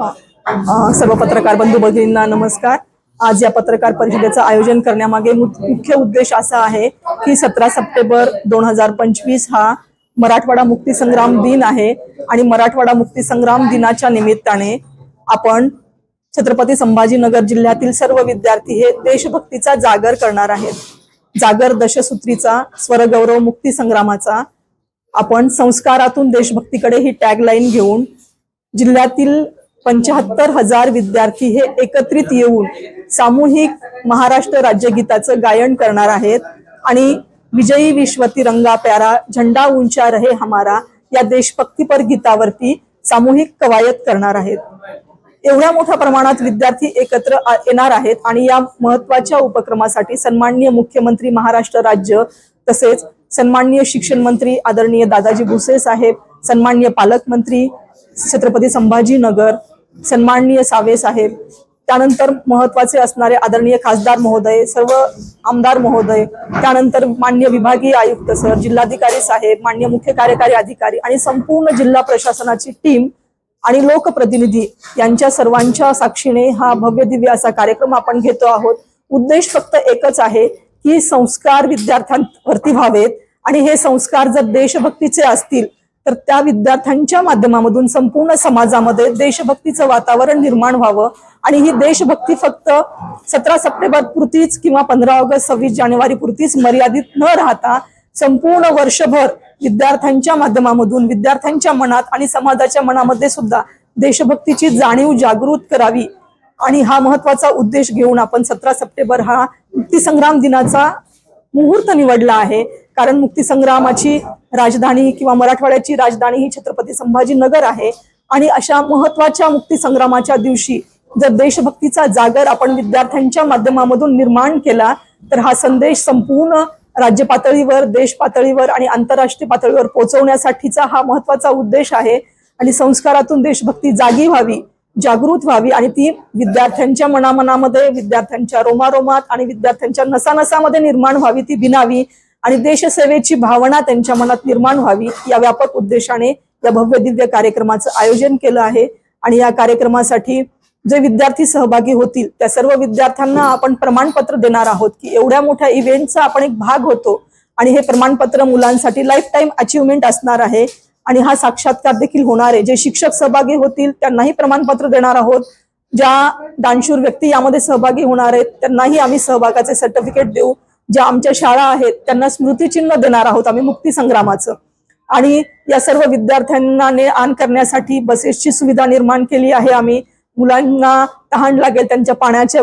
सर्व पत्रकार बंधू भगिनींना नमस्कार. आज या पत्रकार परिषदेचं आयोजन करण्यामागे मुख्य उद्देश असा आहे की सतरा सप्टेंबर दोन हजार पंचवीस हा मराठवाडा मुक्तीसंग्राम दिन आहे आणि मराठवाडा मुक्तीसंग्राम दिनाच्या निमित्ताने आपण छत्रपती संभाजीनगर जिल्ह्यातील सर्व विद्यार्थी हे देशभक्तीचा जागर करणार आहेत. जागर दशसूत्रीचा स्वरगौरव मुक्ती संग्रामाचा आपण संस्कारातून देशभक्तीकडे ही टॅगलाईन घेऊन जिल्ह्यातील पंच्याहत्तर हजार विद्यार्थी हे एकत्रित येऊन सामूहिक महाराष्ट्र राज्यगीताचं गायन करणार आहेत. आणि विजयी विश्व तिरंगा प्यारा झंडा उंचा रहे हमारा या देशभक्तीपर गीतावरती सामूहिक कवायत करणार आहेत. एवढ्या मोठ्या प्रमाणात विद्यार्थी एकत्र येणार आहेत आणि या महत्त्वाच्या उपक्रमासाठी सन्माननीय मुख्यमंत्री महाराष्ट्र राज्य तसेच सन्माननीय शिक्षण मंत्री आदरणीय दादाजी भुसे साहेब सन्माननीय पालकमंत्री छत्रपती संभाजीनगर सन्माननीय सावे साहेब त्यानंतर महत्त्वाचे असणारे आदरणीय खासदार महोदय सर्व आमदार महोदय त्यानंतर मान्य विभागीय आयुक्त सर जिल्हाधिकारी साहेब मान्य मुख्य कार्यकारी अधिकारी आणि संपूर्ण जिल्हा प्रशासनाची टीम आणि लोकप्रतिनिधी यांच्या सर्वांच्या साक्षीने हा भव्य दिव्य असा कार्यक्रम आपण घेतो आहोत. उद्देश फक्त एकच आहे की संस्कार विद्यार्थ्यांवरती व्हावेत आणि हे संस्कार जर देशभक्तीचे असतील तर त्या विद्यार्थ्यांच्या माध्यमामधून संपूर्ण समाजामध्ये देशभक्तीचं वातावरण निर्माण व्हावं. आणि ही देशभक्ती फक्त सतरा सप्टेंबर पुरतीच किंवा पंधरा ऑगस्ट सव्वीस जानेवारी पुरतीच मर्यादित न राहता संपूर्ण वर्षभर विद्यार्थ्यांच्या माध्यमामधून विद्यार्थ्यांच्या मनात आणि समाजाच्या मनामध्ये सुद्धा देशभक्तीची जाणीव जागृत करावी. आणि हा महत्त्वाचा उद्देश घेऊन आपण सतरा सप्टेंबर हा मुक्तीसंग्राम दिनाचा मुहूर्त निवडला आहे. कारण मुक्तीसंग्रामाची राजधानी किंवा मराठवाड्याची राजधानी ही छत्रपती संभाजीनगर आहे. आणि अशा महत्त्वाच्या मुक्तीसंग्रामाच्या दिवशी जर देशभक्तीचा जागर आपण विद्यार्थ्यांच्या माध्यमामधून निर्माण केला तर हा संदेश संपूर्ण राज्य पातळीवर देश पातळीवर आणि आंतरराष्ट्रीय पातळीवर पोहोचवण्यासाठीचा हा महत्त्वाचा उद्देश आहे. आणि संस्कारातून देशभक्ती जागी व्हावी जागृत व्हावी आणि ती विद्यार्थ्यांच्या मनामनामध्ये विद्यार्थ्यांच्या रोमारोमात आणि विद्यार्थ्यांच्या नसानसामध्ये निर्माण व्हावी ती बिनावी आणि देशसेवेची भावना त्यांच्या मनात निर्माण व्हावी या व्यापक उद्देशाने या भव्य दिव्य कार्यक्रमाचं आयोजन केलं आहे. आणि या कार्यक्रमासाठी जे विद्यार्थी सहभागी होतील त्या सर्व विद्यार्थ्यांना आपण प्रमाणपत्र देणार आहोत की एवढ्या मोठ्या इव्हेंटचा आपण एक भाग होतो. आणि हे प्रमाणपत्र मुलांसाठी लाईफ टाईम अचिव्हमेंट असणार आहे. आणि हा साक्षात्कार देखील होणार आहे. जे शिक्षक सहभागी होतील त्यांनाही प्रमाणपत्र देणार आहोत. ज्या दानशूर व्यक्ती यामध्ये सहभागी होणार आहेत त्यांनाही आम्ही सहभागाचे सर्टिफिकेट देऊ. ज्या आमच्या शाळा आहेत त्यांना स्मृतिचिन्ह देणार आहोत आम्ही मुक्ती संग्रामाचं. आणि या सर्व विद्यार्थ्यांना ने आण करण्यासाठी बसेसची सुविधा निर्माण केली आहे आम्ही. मुलांना तहान लागेल त्यांच्या पाण्याच्या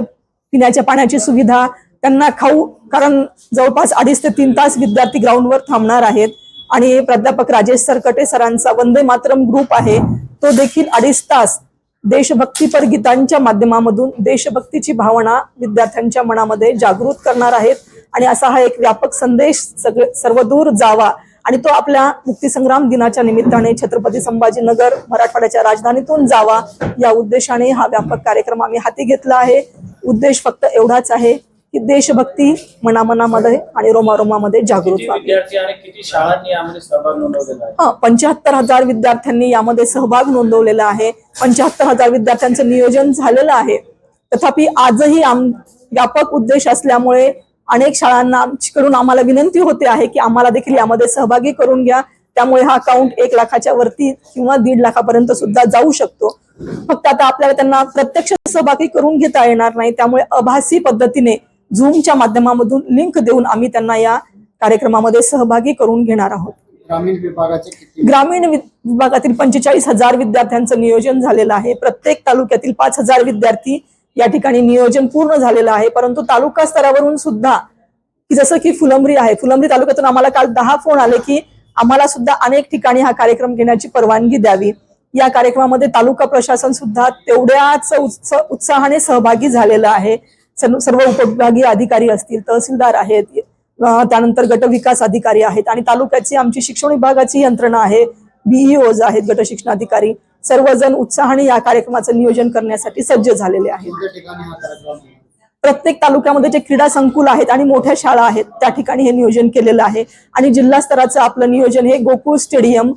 पिण्याच्या पाण्याची सुविधा. त्यांना खाऊ कारण जवळपास अडीच ते तीन तास विद्यार्थी ग्राउंडवर थांबणार आहेत. आणि प्राध्यापक राजेश सरकटे सरांचा वंदे मातरम ग्रुप आहे. तो देखील अडीच तास देशभक्तीपर गीतांच्या माध्यमामधून देशभक्तीची भावना विद्यार्थ्यांच्या मनामध्ये जागृत करणार आहेत. आणि असा हा एक व्यापक संदेश सगळे सर्वदूर जावा. आणि तो आपल्या मुक्तीसंग्राम दिनाच्या निमित्ताने छत्रपती संभाजीनगर मराठवाड्याच्या राजधानीतून जावा. या उद्देशाने हा व्यापक कार्यक्रम आम्ही हाती घेतला आहे. उद्देश फक्त एवढाच आहे की देशभक्ती मनामनामध्ये आणि रोमारोमामध्ये जागृत हा पंच्याहत्तर हजार विद्यार्थ्यांनी यामध्ये सहभाग नोंदवलेला आहे. पंच्याहत्तर हजार विद्यार्थ्यांचं नियोजन झालेलं आहे. तथापि आजही आम व्यापक उद्देश असल्यामुळे अनेक शाळांना आमच्याकडून आम्हाला विनंती होते आहे की आम्हाला देखील यामध्ये सहभागी करून घ्या. त्यामुळे हा अकाउंट एक लाखाच्या वरती किंवा दीड लाखापर्यंत सुद्धा जाऊ शकतो. फक्त आता आपल्याला त्यांना प्रत्यक्ष सहभागी करून घेता येणार नाही. त्यामुळे आभासी पद्धतीने झूमच्या माध्यमामधून लिंक देऊन आम्ही त्यांना या कार्यक्रमामध्ये सहभागी करून घेणार आहोत. ग्रामीण विभागाचे ग्रामीण विभागातील पंचेचाळीस हजार विद्यार्थ्यांचं नियोजन झालेलं आहे. प्रत्येक तालुक्यातील पाच हजार विद्यार्थी या ठिकाणी नियोजन पूर्ण झालेलं आहे. परंतु तालुका स्तरावरून सुद्धा की जसं की फुलंब्री आहे. फुलंब्री तालुक्यातून आम्हाला काल दहा फोन आले की आम्हाला सुद्धा अनेक ठिकाणी हा कार्यक्रम घेण्याची परवानगी द्यावी. या कार्यक्रमामध्ये तालुका प्रशासन सुद्धा तेवढ्याच उत्स- उत्साहाने सहभागी झालेलं आहे. सर्व उपविभागीय अधिकारी असतील तहसीलदार आहेत त्यानंतर गट विकास अधिकारी आहेत आणि तालुक्याची आमची शिक्षण विभागाची यंत्रणा आहे. बीईओज आहेत गट शिक्षणाधिकारी. सर्वजण उत्साहाने या कार्यक्रमाचं नियोजन करण्यासाठी सज्ज झालेले आहेत? प्रत्येक तालुक्यामध्ये जे क्रीडा संकुल आहेत आणि मोठ्या शाळा आहेत त्या ठिकाणी हे नियोजन केलेलं आहे. आणि जिल्हा स्तराचं आपलं नियोजन हे गोकुळ स्टेडियम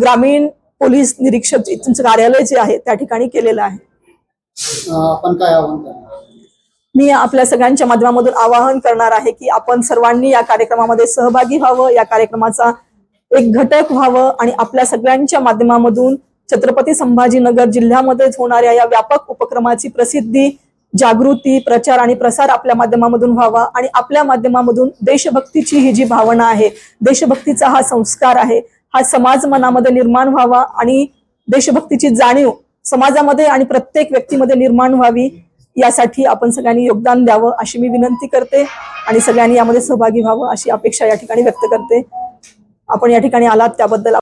ग्रामीण पोलीस निरीक्षक तुमचं कार्यालय जे आहे त्या ठिकाणी केलेलं आहे. आपण काय मी आपल्या सगळ्यांच्या माध्यमामधून आवाहन करणार आहे की आपण सर्वांनी या कार्यक्रमामध्ये सहभागी व्हावं या कार्यक्रमाचा एक घटक व्हावं आणि आपल्या सगळ्यांच्या माध्यमामधून छत्रपती संभाजीनगर जिल्ह्यामध्येच होणाऱ्या या व्यापक उपक्रमाची प्रसिद्धी जागृती प्रचार आणि प्रसार आपल्या माध्यमामधून व्हावा आणि आपल्या माध्यमामधून देशभक्तीची ही जी भावना आहे देशभक्तीचा हा संस्कार आहे हा समाज मनामध्ये निर्माण व्हावा आणि देशभक्तीची जाणीव समाजामध्ये आणि प्रत्येक व्यक्तीमध्ये निर्माण व्हावी यासाठी आपण सगळ्यांनी योगदान द्यावं अशी मी विनंती करते आणि सगळ्यांनी यामध्ये सहभागी व्हावं अशी अपेक्षा या ठिकाणी व्यक्त करते. आपण या ठिकाणी आलात त्याबद्दल